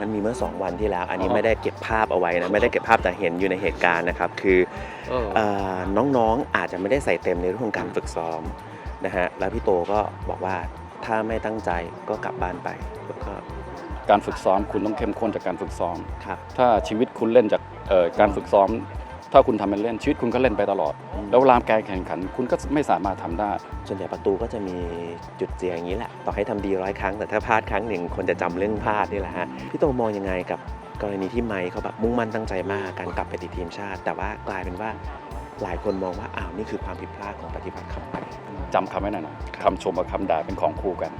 มันมีเมื่อ 2 วันที่แล้ว อันนี้อ๋อไม่ได้เก็บภาพเอาไว้นะไม่ได้เก็บภาพแต่เห็นอยู่ในเหตุการณ์นะครับคือเออเอ่อน้องๆอาจจะไม่ได้ใส่เต็มในเรื่องของการฝึกซ้อมนะฮะแล้วพี่โตก็บอกว่าถ้าไม่ตั้งใจก็กลับบ้านไปแล้วก็การฝึกซ้อมคุณต้องเข้มข้นจากการฝึกซ้อมครับถ้าชีวิตคุณเล่นจากเอ่อการฝึกซ้อม ถ้าคุณทำเป็นเล่นชีวิตคุณก็เล่นไปตลอด แล้วเวลาการแข่งขันคุณก็ไม่สามารถทำได้ ส่วนใหญ่ประตูก็จะมีจุดเสียอย่างนี้แหละ ต่อให้ทำดีร้อยครั้งแต่ถ้าพลาดครั้งหนึ่งคนจะจำเรื่องพลาดนี่แหละฮะพี่โตมองยังไงกับกรณีที่ไมค์เขาแบบมุ่งมั่นตั้งใจมากการกลับไปติดทีมชาติ แต่ว่ากลายเป็นว่าหลายคนมองว่าอ้าวนี่คือความผิดพลาดของปฏิบัติคำไปจำคำไว้หน่อยนะคำชมกับคำด่าเป็นของคู่กัน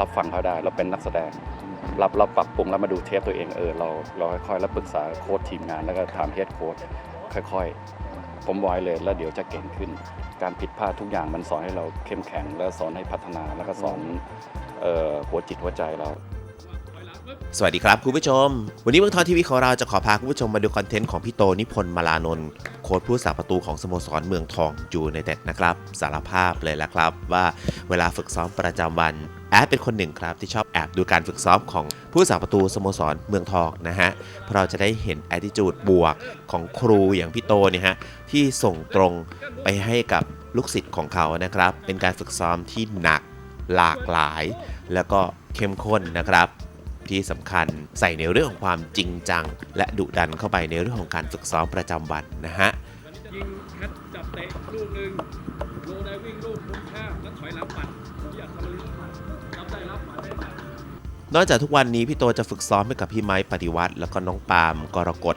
รับฟังเขาได้เราเป็นนักแสดงรับรับปรับปรุงแล้วมาดูเทปตัวเองเออเราเราค่อยๆแล้วปรึกษาโค้ชทีมงานแล้วก็ถามเฮดโค้ช ค่อยๆ ผมไว้เลยแล้วเดี๋ยวจะเก่งขึ้น การผิดพลาดทุกอย่างมันสอนให้เราเข้มแข็ง แล้วสอนให้พัฒนาแล้วก็สอนเอ่อหัวจิตหัวใจเรา สวัสดีครับคุณผู้ชม วันนี้เมืองทองทีวีของเราจะขอพาคุณผู้ชมมาดูคอนเทนต์ของพี่โตนิพนธ์มาลานนท์โค้ชผู้สาประตูของสโมสรเมืองทองยูไนเต็ดนะครับ สารภาพเลยละครับว่าเวลาฝึกซ้อมประจำวันแอดเป็นคนหนึ่งครับที่ชอบแอบดูการฝึกซ้อมของผู้สาประตูสโมสรเมืองทองนะฮะ เพราะเราจะได้เห็น attitude บวกของครูอย่างพี่โตเนี่ยฮะที่ส่งตรงไปให้กับลูกศิษย์ของเขานะครับ เป็นการฝึกซ้อมที่หนักหลากหลาย แล้วก็เข้มข้นนะครับ ที่สำคัญ ใส่ในเรื่องของความจริงจัง และดุดันเข้าไปในเรื่องของการฝึกซ้อมประจำวันนะฮะยิงแคทจับเตะลูกหนึ่งโลไดวิ่งลูกมุมข้ามแล้วถอยหลังปัดอยากทำอะไรรับได้รับปัดได้ปัดนอกจากทุกวันนี้พี่โตจะฝึกซ้อมให้กับพี่ไม้ปฏิวัติ แล้วก็น้องปาล์มกรกฎ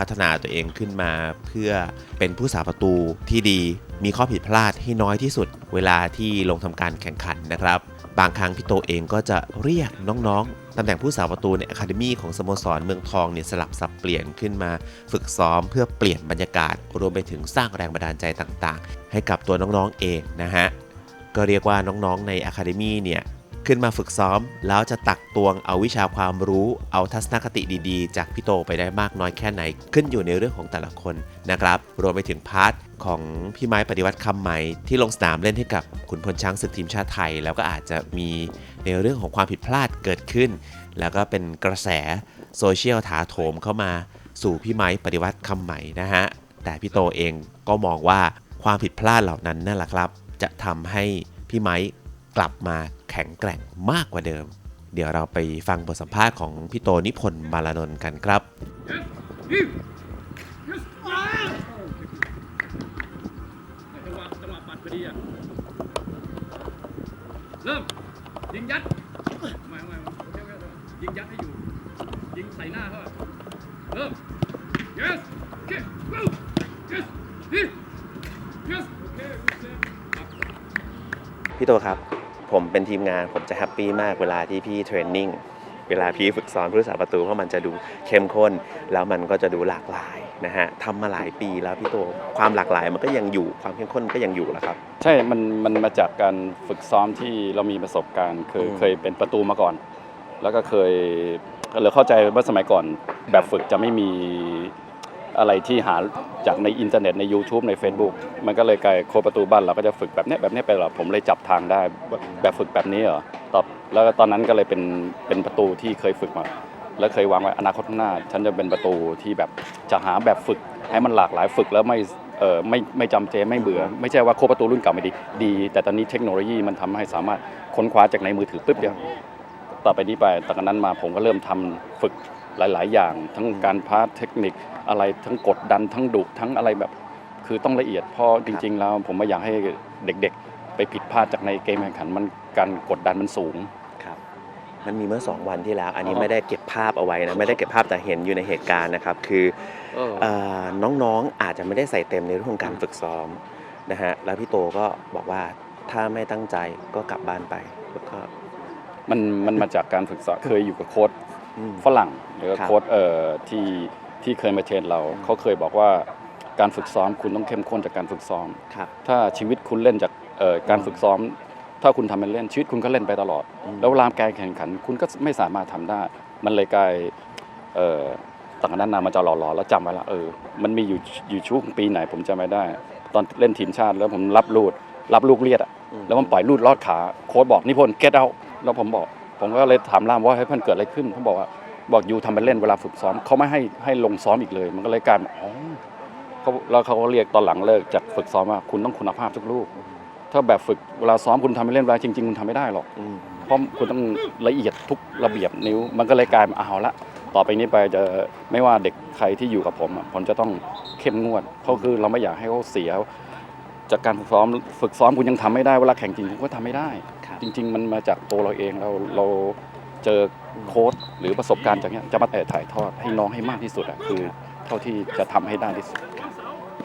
พัฒนาตัวเองขึ้นมา เพื่อเป็นผู้สาประตูที่ดี มีข้อผิดพลาดให้น้อยที่สุด เวลาที่ลงทำการแข่งขันนะครับ บางครั้งพี่โตเองก็จะเรียกน้องๆตำแหน่งผู้สาประตูในอะคาเดมีของสโมสรเมืองทองเนี่ยสลับสับเปลี่ยนขึ้นมา ฝึกซ้อมเพื่อเปลี่ยนบรรยากาศ รวมไปถึงสร้างแรงบันดาลใจต่างๆ ให้กับตัวน้องๆเองนะฮะก็เรียกว่าน้องๆในอะคาเดมีเนี่ย ขึ้นมาฝึกซ้อม แล้วจะตักตวงเอาวิชาความรู้ เอาทัศนคติดีๆ จากพี่โตไปได้มากน้อยแค่ไหน ขึ้นอยู่ในเรื่องของแต่ละคนนะครับ รวมไปถึงพาร์ทของพี่ไม้ปฏิวัติคำใหม่ที่ลงสนามเล่นให้กับขุนพลช้างศึกทีมชาติไทย แล้วก็อาจจะมีในเรื่องของความผิดพลาดเกิดขึ้น แล้วก็เป็นกระแสโซเชียลถาโถมเข้ามาสู่พี่ไม้ปฏิวัติคำใหม่นะฮะแต่พี่โตเองก็มองว่าความผิดพลาดเหล่านั้นนั่นแหละครับ จะทำให้พี่ไม้กลับมา แข็งแกร่งมากกว่าเดิม เดี๋ยวเราไปฟังบทสัมภาษณ์ของพี่โตนิพนธ์มาลานนท์กันครับยิงยิงว้าวจังหวะจังหวะปัดพอดีอะเริ่มยิงยัดม่ไม่ไม่ยิงยัดให้อยู่ ยิงใส่หน้าเขาเริ่ม yes okay go yes yes yes okay พี่โตครับ ผมเป็นทีมงานผมจะแฮปปี้มากเวลาที่พี่เทรนนิ่งเวลาพี่ฝึกสอนผู้รักษาประตูเพราะมันจะดูเข้มข้น แล้วมันก็จะดูหลากหลายนะฮะทำมาหลายปีแล้วพี่โตความหลากหลายมันก็ยังอยู่ความเข้มข้นมันก็ยังอยู่แหละครับ ใช่ มันมันมาจากการฝึกซ้อมที่เรามีประสบการณ์คืออืมเคยเป็นประตูมาก่อน แล้วก็เคยก็เลยเข้าใจว่าสมัยก่อนแบบฝึกจะไม่มี อะไรที่หาจากในอินเทอร์เน็ตใน YouTube ใน Facebook มันก็เลยกลายโคประตูบ้านเราก็จะฝึกแบบเนี้ยแบบเนี้ยไปหรอผมเลยจับทางได้แบบฝึกแบบนี้เหรอตอบแล้วตอนนั้นก็เลยเป็นเป็นประตูที่เคยฝึกมา แล้วเคยวางไว้อนาคตข้างหน้า ฉันจะเป็นประตูที่แบบจะหาแบบฝึกให้มันหลากหลายฝึกแล้วไม่เออไม่ไม่จำเจไม่เบื่อ ไม่ใช่ว่าโคประตูรุ่นเก่าไม่ดีดี แต่ตอนนี้เทคโนโลยีมันทำให้สามารถค้นคว้าจากในมือถือปุ๊บเดียวต่อไปนี้ไปจากนั้นมาผมก็เริ่มทำฝึกหลาย ๆ อย่าง ทั้งการพาสเทคนิคอะไรทั้งกดดันทั้งดุทั้งอะไรแบบ คือต้องละเอียดเพราะจริง ๆ แล้ว ผมไม่อยากให้เด็กๆ ไปผิดพลาดจากในเกมแข่งขันมันการกดดันมันสูง ครับ มันมีเมื่อ 2 วันที่แล้ว อันนี้อ๋อไม่ได้เก็บภาพเอาไว้นะไม่ได้เก็บภาพแต่เห็นอยู่ในเหตุการณ์นะครับ คือเอ่อน้องๆอาจจะไม่ได้ใส่เต็มในเรื่องของการฝึกซ้อมนะฮะแล้วพี่โตก็บอกว่าถ้าไม่ตั้งใจก็กลับบ้านไปแล้วก็มันมันมาจากการฝึกซ้อมเคยอยู่กับโค้ชอืม ฝรั่งหรือครับ โค้ชเอ่อที่ ที่เคยมาเทรนเราเขาเคยบอกว่าการฝึกซ้อมคุณต้องเข้มข้นจากการฝึกซ้อม ครับ ถ้าชีวิตคุณเล่นจากเอ่อการฝึกซ้อม ถ้าคุณทำเป็นเล่นชีวิตคุณก็เล่นไปตลอดอืมแล้วเวลาการแข่งขันคุณก็ไม่สามารถทำได้ มันเลยกลายเอ่อต่างนั้นนามันจะหล่อๆแล้วจำไว้ละเออมันมีอยู่อยู่ช่วงปีไหนผมจำไม่ได้ ตอนเล่นทีมชาติแล้วผมรับลูดรับลูกเลียดอะอืมแล้วมันปล่อยลูดลอดขาโค้ชบอกนิพนธ์ get out แล้วผมบอก ผมก็เลยถามล่ามว่าให้เพื่อนเกิดอะไรขึ้นผมบอกว่า บอกยูทำไปเล่นเวลาฝึกซ้อมเขาไม่ให้ให้ลงซ้อมอีกเลย มันก็เลยกลายเป็นอ๋อเขาแล้วเขาก็เรียกตอนหลังเลิกจากฝึกซ้อมว่าคุณต้องคุณภาพทุกลูก ถ้าแบบฝึกเวลาซ้อมคุณทำไปเล่นเวลาจริงๆคุณทำไม่ได้หรอกอืมเพราะคุณต้องละเอียดทุกระเบียบนิ้ว มันก็เลยกลายเป็นเอาละต่อไปนี้ไปจะไม่ว่าเด็กใครที่อยู่กับผมอะผมจะต้องเข้มงวดเพราะคือเราไม่อยากให้เขาเสีย จากการฝึกซ้อมฝึกซ้อมคุณยังทำไม่ได้เวลาแข่งจริงคุณก็ทำไม่ได้ครับจริง ๆ มันมาจากตัวเราเองเราเราเจอ โค้ดหรือประสบการณ์จากเนี้ยจะมาแต่ถ่ายทอดให้น้องให้มากที่สุดอะคือเท่าที่จะทำให้ได้ที่สุด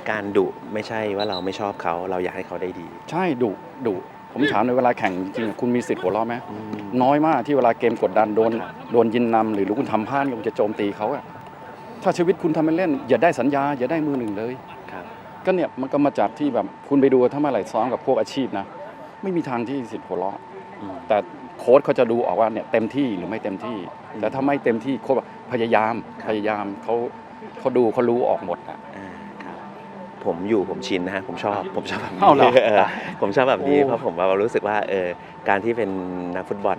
การดุไม่ใช่ว่าเราไม่ชอบเขาเราอยากให้เขาได้ดีใช่ดุดุผมถามในเวลาแข่งจริงๆคุณมีสิทธิ์หัวเราะไหม อืมน้อยมากที่เวลาเกมกดดันโดนโดนยินนำหรือคุณทำพลาดคุณจะโจมตีเขาอะถ้าชีวิตคุณทำเป็นเล่น อย่าได้สัญญา อย่าได้มือหนึ่งเลย ครับ ก็เนี่ยมันก็มาจากที่แบบคุณไปดูถ้าเมื่อไหร่ซ้อมกับพวกอาชีพนะ ไม่มีทางที่สิทธิ์หัวเราะ อืม แต่ โค้ชเขาจะดูออกว่าเนี่ยเต็มที่หรือไม่เต็มที่ แต่ถ้าไม่เต็มที่โค้ชบอกพยายามพยายามเขาเขาดูเขารู้ออกหมดอะอ่าครับผมอยู่ผมชินนะฮะผมชอบผมชอบแบบนี้เอาเหรอเออผมชอบแบบนี้โอ้เพราะผมว่ารู้สึกว่าเออการที่เป็นนักฟุตบอล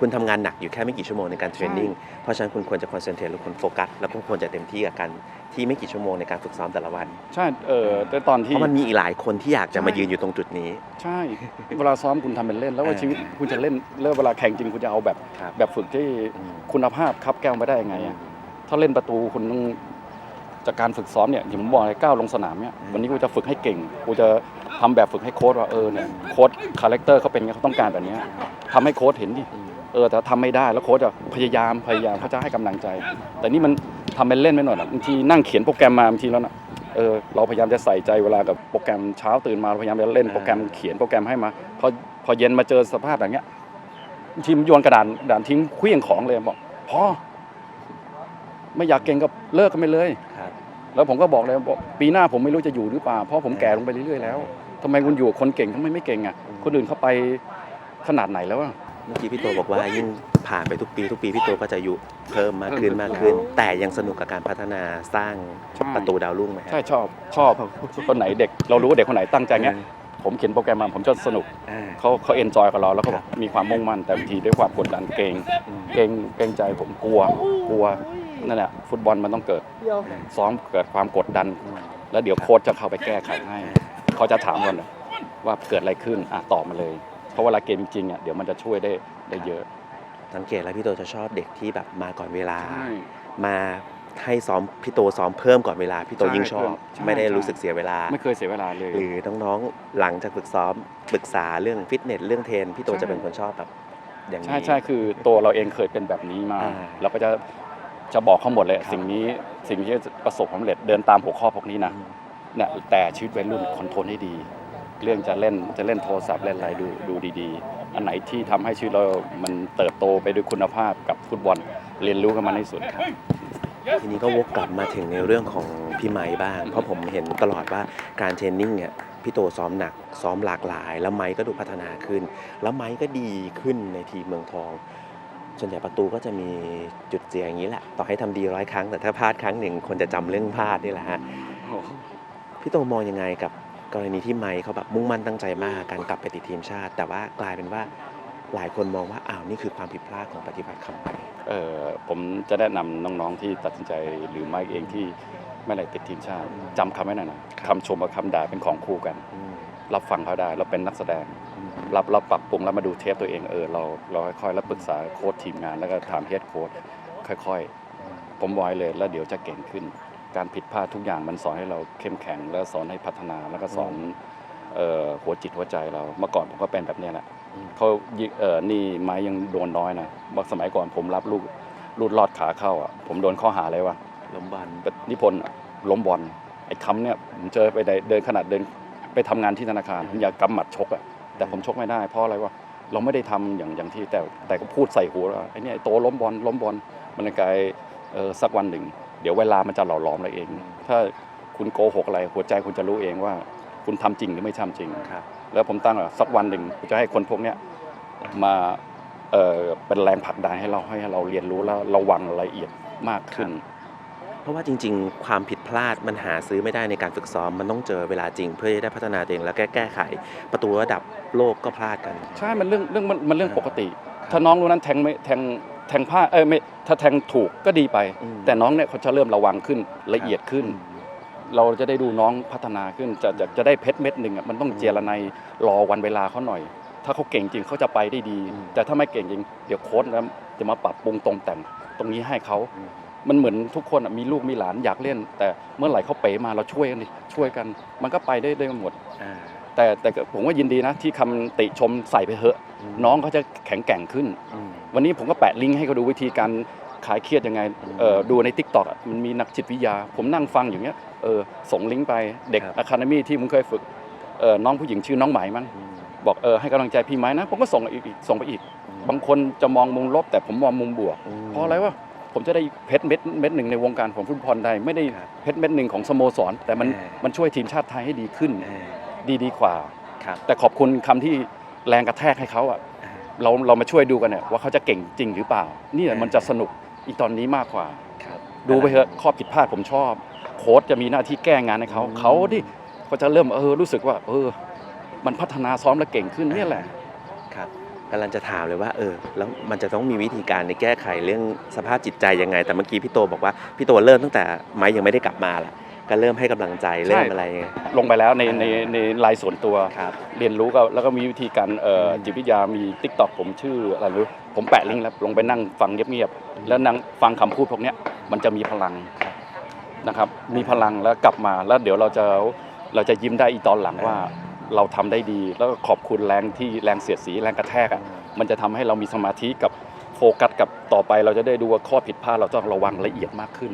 คุณทำงานหนักอยู่แค่ไม่กี่ชั่วโมงในการเทรนนิ่ง เพราะฉะนั้นคุณควรจะคอนเซนเทรตหรือคุณโฟกัส แล้วก็ควรจะเต็มที่กับการที่ไม่กี่ชั่วโมงในการฝึกซ้อมแต่ละวัน ใช่ เออแต่ตอนเพที่ราะมันมีอีกหลายคนที่อยากจะมาใช่ยืนอยู่ตรงจุดนี้ ใช่ เวลาซ้อมคุณทำเป็นเล่น แล้วว่าเออชีวิตคุณจะเล่นเริ่มเวลาแข่งจริงคุณจะเอาแบบครับแบบฝึกที่อืมคุณภาพครับแก้วไม่ได้ยังไงอะถ้าเล่นประตูคุณต้องจากการฝึกซ้อมเนี่ยอย่างผมบอกเลยก้าวลงสนามเนี่ยวันนี้กูจะฝึกให้เก่งกูจะทำแบบฝึกให้โค้ดว่าเออเนี่ยโค้ดคาแรคเตอร์เขาเป็นไงเขาต้องการแบบเนี้ยทำให้โค้ดเห็นดิอืม เออแต่ทำไม่ได้แล้วโค้ชอะพยายามพยายามเขาจะให้กำลังใจ แต่นี่มันทำเป็นเล่นไม่หน่อยนะบางทีนั่งเขียนโปรแกรมมาบางทีแล้วนะเออเราพยายามจะใส่ใจเวลากับโปรแกรมเช้าตื่นมาเราพยายามจะเล่นโปรแกรมเขียนโปรแกรมให้มาพอพอเย็นมาเจอสภาพแบบเนี้ยบางทีมนโยนกระดานกระดานทิ้งเคลี้ยงของเลยบอกพอไม่อยากเก่งก็เลิกกันไปเลยครับแล้วผมก็บอกเลยบอกปีหน้าผมไม่รู้จะอยู่หรือเปล่าเพราะผมแก่ลงไปเรื่อยๆแล้วทำไมคุณอยู่กับคนเก่งทำไมไม่เก่งอะคนอื่นเขาไปขนาดไหนแล้วอะเมื่อกี้พี่โตบอกว่ายิ่งผ่านไปทุกปีทุกปีพี่โตก็จะอายุเพิ่มมากขึ้นมากขึ้น แต่ยังสนุกกับการพัฒนาสร้างใช่ประตูดาวรุ่งไหมฮะใช่ชอบชอบคนไหนเด็ก เรารู้ว่าเด็กคนไหนตั้งใจเงี้ยผมเขียนโปรแกรมมาผมจะสนุกอ่าเขาเขาเอนจอยกับเราแล้วก็แบบมีความมุ่งมั่นแต่บางทีด้วยความกดดันเกรงอืมเกรงเกรงใจผมกลัวกลัวนั่นแหละฟุตบอลมันต้องเกิดซ้อมเกิดความกดดัน แล้วเดี๋ยวโค้ชจะเข้าไปแก้ไขให้เขาจะถามก่อนเลยว่าเกิดอะไรขึ้นอะตอบมาเลย เพราะเวลาเกมจริงๆอะเดี๋ยวมันจะช่วยได้ได้เยอะสังเกตแล้วพี่โตจะชอบเด็กที่แบบมาก่อนเวลา มาให้ซ้อมพี่โตซ้อมเพิ่มก่อนเวลาพี่โตใช่ยิ่งชอบใช่ไม่ได้ใช่รู้สึกเสียเวลา ไม่เคยเสียเวลาเลยหรือน้องๆหลังจากฝึกซ้อมปรึกษาเรื่องฟิตเนสเรื่องเทรนพี่โตใช่จะเป็นคนชอบแบบอย่างนี้ใช่ใช่คือตัวเราเองเคยเป็นแบบนี้มาอ่าเราก็จะจะบอกเขาหมดเลยครับสิ่งนี้สิ่งที่จะประสบความสำเร็จเดินตามหัวข้อพวกนี้นะเนี่ยแต่ชีวิตวัยรุ่นคอนโทรลให้ดี เรื่องจะเล่นจะเล่นโทรศัพท์เล่นอะไรดูดูดีๆ อันไหนที่ทำให้ชีวิตเรา มันเติบโตไปด้วยคุณภาพกับฟุตบอลเรียนรู้กันมาในสุดทีนี้ก็วกกลับมาถึงในเรื่องของพี่ไม้บ้าง เพราะผมเห็นตลอดว่าการเทรนนิ่งเนี่ยพี่โตซ้อมหนัก ซ้อมหลากหลาย แล้วไม้ก็ดูพัฒนาขึ้น แล้วไม้ก็ดีขึ้นในทีมเมืองทองส่วนใหญ่ประตูก็จะมีจุดเสียอย่างนี้แหละ ต่อให้ทำดีร้อยครั้งแต่ถ้าพลาดครั้งหนึ่งคนจะจำเรื่องพลาดนี่แหละฮะพี่โตมองยังไงกับ กรณีที่ไมค์เขาแบบมุ่งมั่นตั้งใจมาก การกลับไปติดทีมชาติ แต่ว่ากลายเป็นว่าหลายคนมองว่าอ้าวนี่คือความผิดพลาดของปฏิบัติคำไปเออผมจะแนะนำน้องๆที่ตัดสินใจหรือไม่เองที่ไม่ได้ติดทีมชาติจำคำไว้หน่อยนะคำชมกับคำด่าเป็นของคู่กันอืมรับฟังเขาได้เราเป็นนักแสดงอืมรับเราปรับปรุงแล้วมาดูเทปตัวเองเออเราเราค่อยๆแล้วปรึกษาโค้ชทีมงานแล้วก็ถามเฮดโค้ชค่อย ๆ ผมไว้เลยแล้วเดี๋ยวจะเก่งขึ้น การผิดพลาดทุกอย่างมันสอนให้เราเข้มแข็ง แล้วสอนให้พัฒนาแล้วก็สอนเอ่อหัวจิตหัวใจเราเมื่อก่อนผมก็เป็นแบบเนี้ยแหละอืมเขายิเออนี่ไม้ยังโดนน้อยนะเมื่อสมัยก่อนผมรับลูกลูดลอดขาเข้าอะผมโดนข้อหาเลยว่าล้มบอลนิพนธ์ล้มบอลไอ้คำเนี่ยผมเจอไปได้เดินขนาดเดินไปทำงานที่ธนาคารผมอยากกำหมัดชกอะแต่ผมชกไม่ได้เพราะอะไรวะเราไม่ได้ทำอย่างอย่างที่แต่แต่ก็พูดใส่หูว่าไอ้เนี่ยไอ้โตล้มบอลล้มบอลมันเลยกลายเออสักวันหนึ่ง เดี๋ยวเวลามันจะหล่อหลอมเราเอง ถ้าคุณโกหกอะไรหัวใจคุณจะรู้เองว่า คุณทำจริงหรือไม่ทำจริงครับแล้วผมตั้งว่าสักวันหนึ่งผมจะให้คนพวกเนี้ยมาเอ่อเป็นแรงผลักดันให้เราให้เราเรียนรู้แล้วระวังรายละเอียดมากขึ้น เพราะว่าจริง ๆ ความผิดพลาดมันหาซื้อไม่ได้ในการฝึกซ้อมมันต้องเจอเวลาจริง เพื่อจะได้พัฒนาตัวเองแล้วแก้แก้ไข ประตูระดับโลกก็พลาดกัน ใช่ มันเรื่องเรื่องมันมันเรื่องครับปกติ ถ้าน้องรู้นั้นแทงไม่แทง แทงพลาดเอ้ยไม่ถ้าแทงถูกก็ดีไปอืมแต่น้องเนี่ยเขาจะเริ่มระวังขึ้นละเอียดขึ้น เราจะได้ดูน้องพัฒนาขึ้นจะจะจะได้เพชรเม็ดหนึ่งอะมันต้องเจรไนยรอวันเวลาเขาหน่อย ถ้าเขาเก่งจริงเขาจะไปได้ดีอืมแต่ถ้าไม่เก่งจริงเดี๋ยวโค้ชนะจะมาปรับปรุงตรงแต่งตรงนี้ให้เขาอืมมันเหมือนทุกคนอะมีลูกมีหลานอยากเล่น แต่เมื่อไหร่เขาเป๋มาเราช่วยกันดิช่วยกัน มันก็ไปได้ได้หมดอ่า แต่แต่ก็ผมว่ายินดีนะที่คำติชมใส่ไปเถอะมน้องเขาจะแข็งแกร่งขึ้นอืมวันนี้ผมก็แปะลิงก์ให้เขาดูวิธีการขายเครียดยังไงอืมเออดูในทิกตอกมันมีนักจิตวิทยา ผมนั่งฟังอย่างเงี้ยเออส่งลิงก์ไปเด็กครับอะคาเดมี่ที่ผมเคยฝึกเออน้องผู้หญิงชื่อน้องไหมมั้งอืมบอกเออให้กำลังใจพี่ไหมนะ ผมก็ส่งอีกอีกส่งไปอีก บางคนจะมองมุมลบ แต่ผมมองมุมบวกอืมเพราะอะไรวะผมจะได้เพชรเม็ดเม็ดหนึ่งในวงการของฟุตบอลได้ไม่ได้ครับเพชรเม็ดหนึ่งของสโมสร แต่มันเออมันช่วยทีมชาติไทยให้ดีขึ้นเออ ดีดีกว่า ครับ แต่ขอบคุณคำที่แรงกระแทกให้เขาอะอ่าเราเรามาช่วยดูกันเนี่ยว่าเขาจะเก่งจริงหรือเปล่า นี่แหละเออมันจะสนุกอีตอนนี้มากกว่า ครับ ดูไปเถอะข้อผิดพลาดผมชอบ โค้ชจะมีหน้าที่แก้งานให้เขาอืม เขาดิเขาจะเริ่มเออรู้สึกว่า เออ มันพัฒนาซ้อมแล้วเก่งขึ้นเนี่ยแหละ ครับกำลังจะถามเลยว่าเออแล้วมันจะต้องมีวิธีการในแก้ไขเรื่องสภาพจิตใจยังไง แต่เมื่อกี้พี่โตบอกว่าพี่โตเริ่มตั้งแต่ไม้ยังไม่ได้กลับมาละ ก็เริ่มให้กำลังใจเริ่มอะไรยังไงลงไปแล้วในอ่าในในไลน์ส่วนตัวครับเรียนรู้ก็แล้วก็มีวิธีการเอ่ออมจิตวิทยามีทิกตอกผมชื่ออะไรไม่รู้ผมแปะลิงก์แล้วลงไปนั่งฟังเงียบๆแล้วนั่งฟังคำพูดพวกเนี้ยมันจะมีพลังนะครับมีพลังแล้วกลับมาแล้วเดี๋ยวเราจะเราจะยิ้มได้อีตอนหลังว่าเราทำได้ดี แล้วก็ขอบคุณแรงที่แรงเสียดสีแรงกระแทกอะมันจะทำให้เรามีสมาธิกับโฟกัสกับต่อไปเราจะได้ดูว่าข้อผิดพลาดเราต้องระวังละเอียดมากขึ้น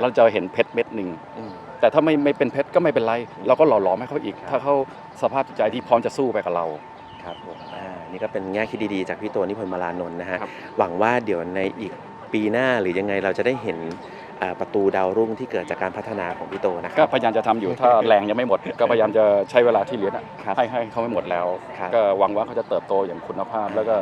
เราจะเห็นเพชรเม็ดหนึ่งอืม แต่ถ้าไม่ไม่เป็นเพชรก็ไม่เป็นไร เราก็หล่อหลอมให้เขาอีกครับถ้าเขาสภาพจิตใจที่พร้อมจะสู้ไปกับเรา ครับผมอ่านี่ก็เป็นแง่คิดดีๆ จากพี่โตนิพนธ์มาลานนท์นะฮะ ครับ หวังว่าเดี๋ยวในอีกปีหน้าหรือยังไงเราจะได้เห็นอ่าประตูดาวรุ่งที่เกิดจากการพัฒนาของพี่โตนะคก็รับ พยายามจะทำอยู่ถ้าแรงยังไม่หมด ก็พยายามจะใช้เวลาที่เหลือน่ะครับให้ให้เขาไม่หมดแล้ว ครับ ก็หวังว่าเขาจะเติบโตอย่างคุณภาพ แล้วก็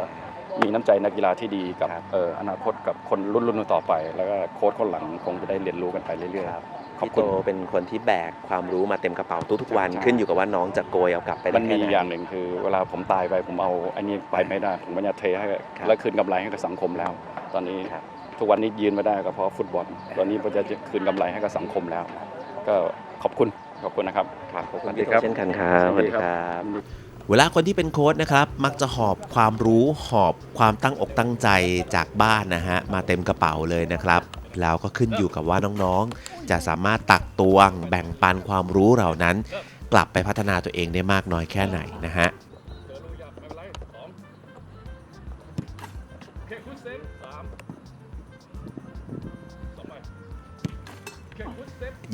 มีน้ำใจนักกีฬาที่ดีกับครับ เอ่ออนาคตกับคนรุ่นรุ่นต่อไป แล้วก็โค้ชคนหลังคงจะได้เรียนรู้กันไปเรื่อยครับๆ ขอบพี่คุโตณเป็นคนที่แบกความรู้มาเต็มกระเป๋าทุกๆวันใช่ขึ้นอยู่กับว่าน้องจะโกยเอากลับไปได้มันมีแค่ไหอย่างหนึ่งคือ เวลาผมตายไปผมเอาอันนี้ไปไม่ได้ ผมก็จะเทให้ครับและคืนกำไรให้กับสังคมแล้ว ตอนนี้ครับทุกวันนี้ยืนไม่ได้ก็เพราะฟุตบอล ตอนนี้ผมจะคืนกำไรให้กับสังคมแล้ว ก็ขอบคุณขอบคุณนะครับครับขอบคุณสวัสดีพี่โตครับเช่นกันครับสวัสดีครับเวลาคนที่เป็นโค้ชนะครับ มักจะหอบความรู้หอบความตั้งอกตั้งใจจากบ้านนะฮะมาเต็มกระเป๋าเลยนะครับ แล้วก็ขึ้นอยู่กับว่าน้องๆ จะสามารถตักตวง แบ่งปันความรู้เหล่านั้น กลับไปพัฒนาตัวเองได้มากน้อยแค่ไหนนะฮะ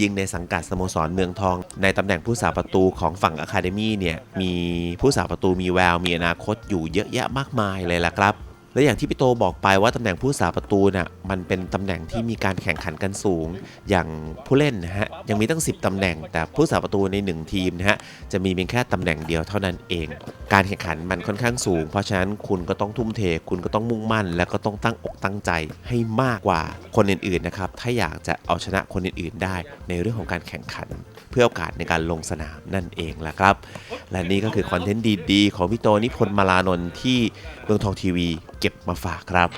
ยิงในสังกัดสโมสรเมืองทอง ในตำแหน่งผู้สาประตูของฝั่งอะคาเดมี่เนี่ย มีผู้สาประตูมีแววมีอนาคตอยู่เยอะแยะมากมายเลยล่ะครับ และอย่างที่พี่โตบอกไปว่าตำแหน่งผู้สาประตูน่ะมันเป็นตำแหน่งที่มีการแข่งขันกันสูง อย่างผู้เล่นนะฮะยังมีตั้ง 10ตำแหน่ง แต่ผู้สาประตูใน 1 ทีมนะฮะจะมีเพียงแค่ตำแหน่งเดียวเท่านั้นเอง การแข่งขันมันค่อนข้างสูง เพราะฉะนั้นคุณก็ต้องทุ่มเท คุณก็ต้องมุ่งมั่น และก็ต้องตั้งอกตั้งใจให้มากกว่าคนอื่นๆนะครับถ้าอยากจะเอาชนะคนอื่นๆ ได้ในเรื่องของการแข่งขัน เพื่อโอกาสในการลงสนามนั่นเองแหละครับ และนี่ก็คือคอนเทนต์ดีๆ ของพี่โตนิพนธ์มาลานนท์ที่เมืองทองทีวีเก็บมาฝากครับ